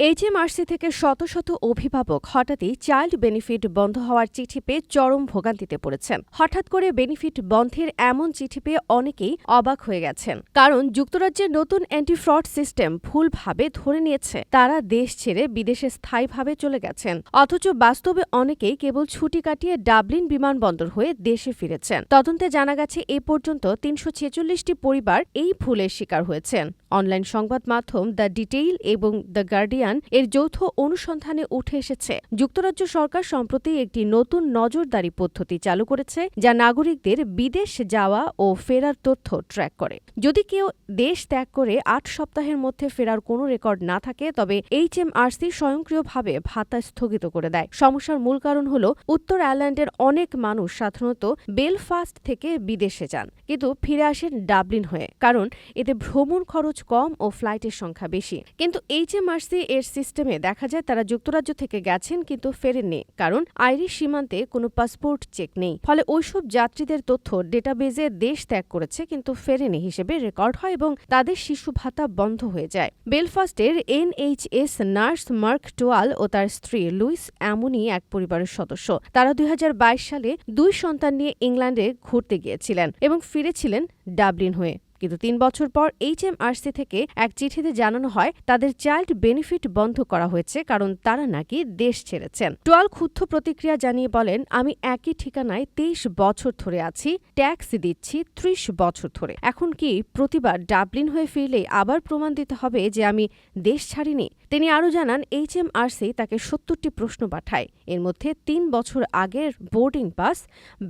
HMRC থেকে শত শত অভিভাবক হঠাৎই চাইল্ড বেনিফিট বন্ধ হওয়ার চিঠি পেয়ে চরম ভোগান্তিতে পড়েছেন। হঠাৎ করে বেনিফিট বন্ধের এমন চিঠি পেয়ে অনেকেই অবাক হয়ে গেছেন। কারণ যুক্তরাজ্যের নতুন অ্যান্টি ফ্রড সিস্টেম ভুলভাবে ধরে নিয়েছে। তারা দেশ ছেড়ে বিদেশে স্থায়ীভাবে চলে গেছেন। অথচ বাস্তবে অনেকেই কেবল ছুটি কাটিয়ে ডাবলিন বিমানবন্দর হয়ে দেশে ফিরেছেন। তদন্তে জানা গেছে, এ পর্যন্ত তিনশো ছেচল্লিশটি পরিবার এই ভুলের শিকার হয়েছেন। অনলাইন সংবাদ মাধ্যম দ্য ডিটেইল এবং দ্য গার্ডিয়ান এর যৌথ অনুসন্ধানে উঠে এসেছে। যুক্তরাজ্য সরকার সম্প্রতি একটি নতুন নজরদারি পদ্ধতি চালু করেছে, যা নাগরিকদের বিদেশ যাওয়া ও ফেরার তথ্য ট্র্যাক করে। যদি কেউ দেশ ত্যাগ করে আট সপ্তাহের মধ্যে ফেরার কোনো রেকর্ড না থাকে, তবে এইচএমআরসি স্বয়ংক্রিয়ভাবে ভাতা স্থগিত করে দেয়। সমস্যার মূল কারণ হল, উত্তর আয়ারল্যান্ডের অনেক মানুষ সাধারণত বেলফাস্ট থেকে বিদেশে যান, কিন্তু ফিরে আসেন ডাবলিন হয়ে। কারণ, এতে ভ্রমণ খরচ কম ও ফ্লাইটের সংখ্যা বেশি। কিন্তু এইচএমআরসি এর সিস্টেমে দেখা যায় তারা যুক্তরাজ্য থেকে গেছেন কিন্তু ফেরেননি, কারণ আইরিশ সীমান্তে কোনো পাসপোর্ট চেক নেই। ফলে ওইসব যাত্রীদের তথ্য ডেটাবেজে দেশ ত্যাগ করেছে কিন্তু ফেরেনি হিসেবে রেকর্ড হয় এবং তাদের শিশু ভাতা বন্ধ হয়ে যায়। বেলফাস্টের এনএইচএস নার্স মার্ক টোয়াল ও তার স্ত্রী লুইস এমনই এক পরিবারের সদস্য। তারা দুই হাজার বাইশ সালে দুই সন্তান নিয়ে ইংল্যান্ডে ঘুরতে গিয়েছিলেন এবং ফিরেছিলেন ডাবলিন হয়ে। কিন্তু তিন বছর পর এইচএমআরসি থেকে এক চিঠিতে জানানো হয়, তাদের চাইল্ড বেনিফিট বন্ধ করা হয়েছে, কারণ তারা নাকি দেশ ছেড়েছেন। টোয়াল ক্ষুব্ধ প্রতিক্রিয়া জানিয়ে বলেন, আমি একই ঠিকানায় তেইশ বছর ধরে আছি, ট্যাক্স দিচ্ছি ত্রিশ বছর ধরে। এখন কি প্রতিবার ডাবলিন হয়ে ফিরলেই আবার প্রমাণ দিতে হবে যে আমি দেশ ছাড়িনি? তিনি আরও জানান এইচএমআরসি তাকে সত্তরটি প্রশ্ন পাঠায়। এর মধ্যে তিন বছর আগের boarding pass,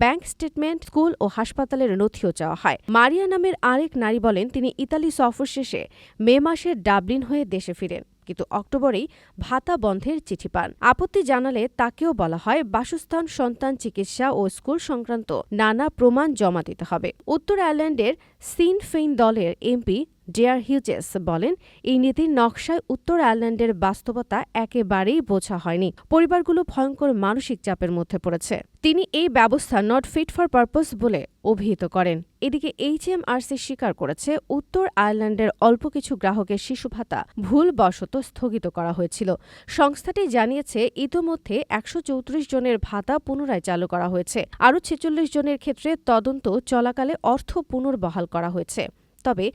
bank statement, school ও হাসপাতালের নথিও চাওয়া হয়। মারিয়া নামের আরেক নারী বলেন, তিনি ইতালি সফর শেষে মে মাসে ডাবলিন হয়ে দেশে ফিরেন, কিন্তু অক্টোবরেই ভাতা বন্ধের চিঠি পান। আপত্তি জানালে তাকেও বলা হয়, বাসস্থান, সন্তান, চিকিৎসা ও স্কুল সংক্রান্ত নানা প্রমাণ জমা দিতে হবে। উত্তর আয়ারল্যান্ডের সিন ফেইন দলের এমপি ডেয়ার হিউজেস বলেন, এই নীতির নকশায় উত্তর আয়ারল্যান্ডের বাস্তবতা একেবারেই বোঝা হয়নি। পরিবারগুলো ভয়ঙ্কর মানসিক চাপের মধ্যে পড়েছে। তিনি এই ব্যবস্থা নট ফিট ফর পারপস বলে অভিহিত করেন। এদিকে এইচএমআরসি স্বীকার করেছে, উত্তর আয়ারল্যান্ডের অল্প কিছু গ্রাহকের শিশু ভাতা ভুলবশত স্থগিত করা হয়েছিল। সংস্থাটি জানিয়েছে, ইতোমধ্যে একশো চৌত্রিশ জনের ভাতা পুনরায় চালু করা হয়েছে। আরও ছেচল্লিশ জনের ক্ষেত্রে তদন্ত চলাকালে অর্থ পুনর্বহাল করা হয়েছে। তবে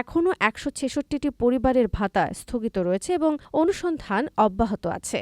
এখনও একশো ছেষট্টিটি পরিবারের ভাতা স্থগিত রয়েছে এবং অনুসন্ধান অব্যাহত আছে।